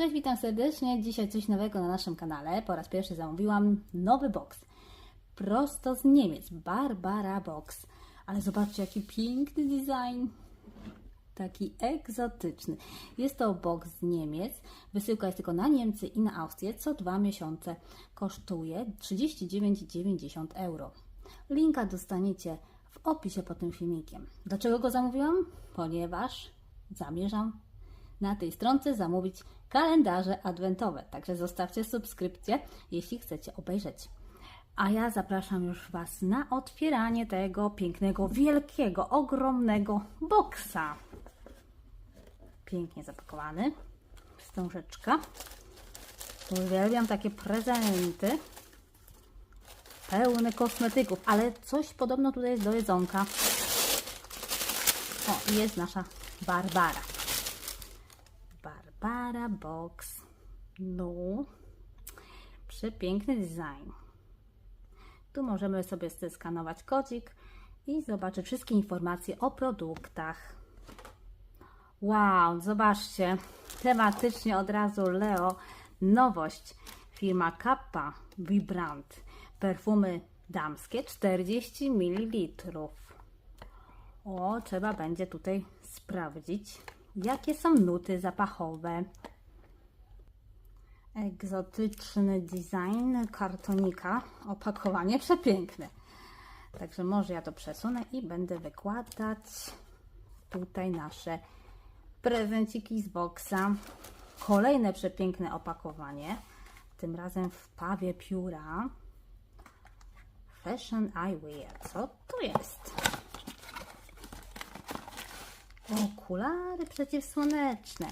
Cześć, witam serdecznie. Dzisiaj coś nowego na naszym kanale. Po raz pierwszy zamówiłam nowy box. Prosto z Niemiec. Barbara Box. Ale zobaczcie, jaki piękny design. Taki egzotyczny. Jest to box z Niemiec. Wysyłka jest tylko na Niemcy i na Austrię. Co dwa miesiące kosztuje 39,90 euro. Linka dostaniecie w opisie pod tym filmikiem. Dlaczego go zamówiłam? Ponieważ zamierzam na tej stronce zamówić kalendarze adwentowe. Także zostawcie subskrypcję, jeśli chcecie obejrzeć. A ja zapraszam już Was na otwieranie tego pięknego, wielkiego, ogromnego boksa. Pięknie zapakowany. Wstążeczka. Uwielbiam takie prezenty. Pełne kosmetyków, ale coś podobno tutaj jest do jedzonka. O, jest nasza Barbara. Barbara Box. No, przepiękny design. Tu możemy sobie skanować kodzik i zobaczyć wszystkie informacje o produktach. Wow, zobaczcie, tematycznie od razu Leo, nowość. Firma Kappa Vibrant, perfumy damskie 40 ml. O, trzeba będzie tutaj sprawdzić, jakie są nuty zapachowe. Egzotyczny design kartonika, opakowanie przepiękne. Także może ja to przesunę i będę wykładać tutaj nasze prezenciki z boxa. Kolejne przepiękne opakowanie, tym razem w pawie pióra. Fashion Eyewear. Co to jest? Okulary przeciwsłoneczne,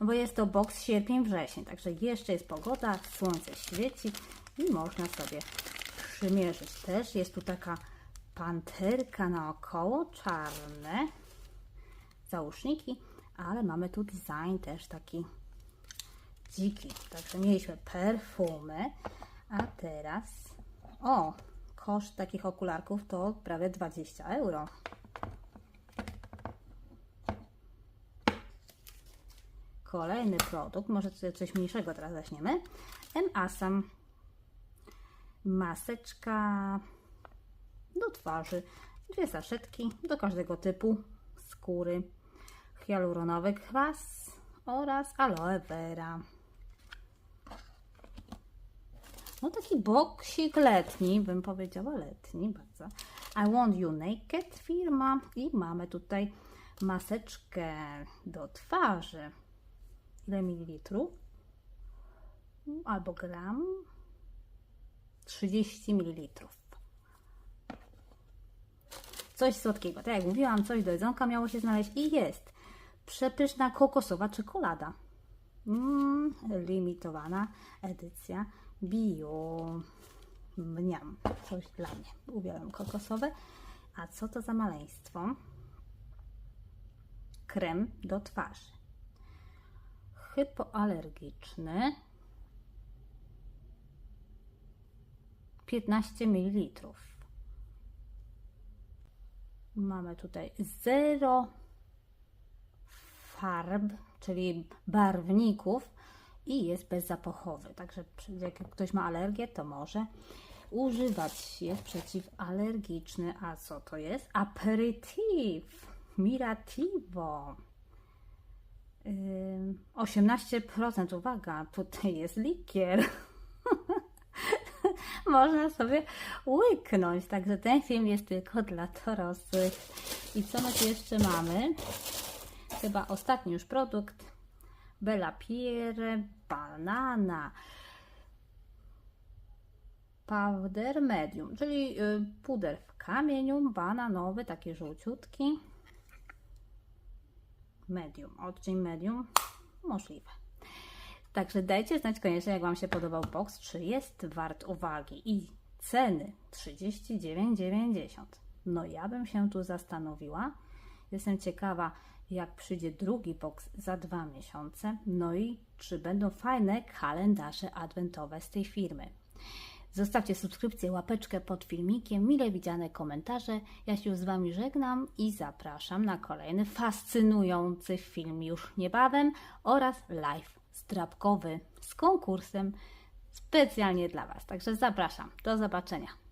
bo jest to boks sierpień-wrzesień, także jeszcze jest pogoda, słońce świeci i można sobie przymierzyć. Też jest tu taka panterka naokoło, czarne załóżniki, ale mamy tu design też taki dziki. Także mieliśmy perfumy, a teraz o, koszt takich okularków to prawie 20 euro. Kolejny produkt, może coś mniejszego teraz weźmiemy. M Asam. Maseczka do twarzy. Dwie saszetki do każdego typu skóry. Hialuronowy kwas oraz aloe vera. No taki boksik letni, bym powiedziała letni bardzo. I want you naked firma i mamy tutaj maseczkę do twarzy ile mililitrów? Albo gram. 30 mililitrów. Coś słodkiego, tak jak mówiłam coś do jedzonka miało się znaleźć i jest. Przepyszna kokosowa czekolada. Mm, limitowana edycja. Bio. Mniam, coś dla mnie. Uwielbiam kokosowe. A co to za maleństwo? Krem do twarzy hypoalergiczny 15 ml. Mamy tutaj 0 farb, czyli barwników i jest bezzapachowy. Także jak ktoś ma alergię, to może używać. Jest przeciwalergiczny. A co to jest? Aperitif. Mirativo. 18%, uwaga, tutaj jest likier. Można sobie łyknąć, także ten film jest tylko dla dorosłych. I co my tu jeszcze mamy? Chyba ostatni już produkt. Bella Pierre, banana. Powder medium, czyli puder w kamieniu, bananowy, taki żółciutki medium, odcień medium, możliwe. Także dajcie znać koniecznie, jak Wam się podobał box, czy jest wart uwagi i ceny 39,90. No ja bym się tu zastanowiła. Jestem ciekawa, jak przyjdzie drugi box za dwa miesiące, no i czy będą fajne kalendarze adwentowe z tej firmy. Zostawcie subskrypcję, łapeczkę pod filmikiem, mile widziane komentarze. Ja się z Wami żegnam i zapraszam na kolejny fascynujący film już niebawem oraz live zdrabkowy z konkursem specjalnie dla Was. Także zapraszam. Do zobaczenia.